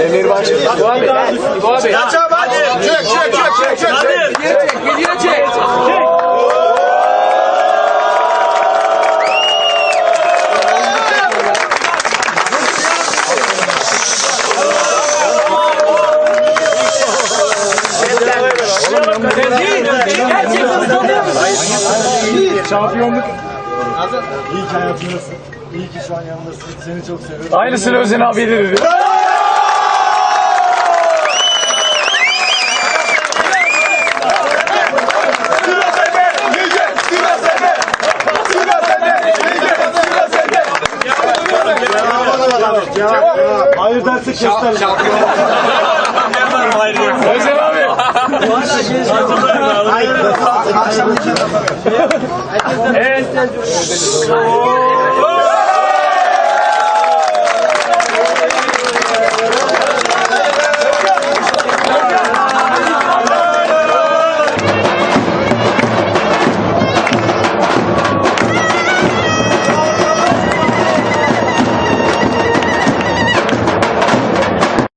Demir Bahçe. İbo abi. İbo abi. Çek hadi. Çek çek çek çek çek. Video çek video çek. Çek. Şampiyonluk. İyi ki hayatındasın. İyi ki şu an yanındasın. Seni çok seviyorum. Aynısını Özin abi dedi. Hayır dersek göster. Özen abi. Hayır. Evet.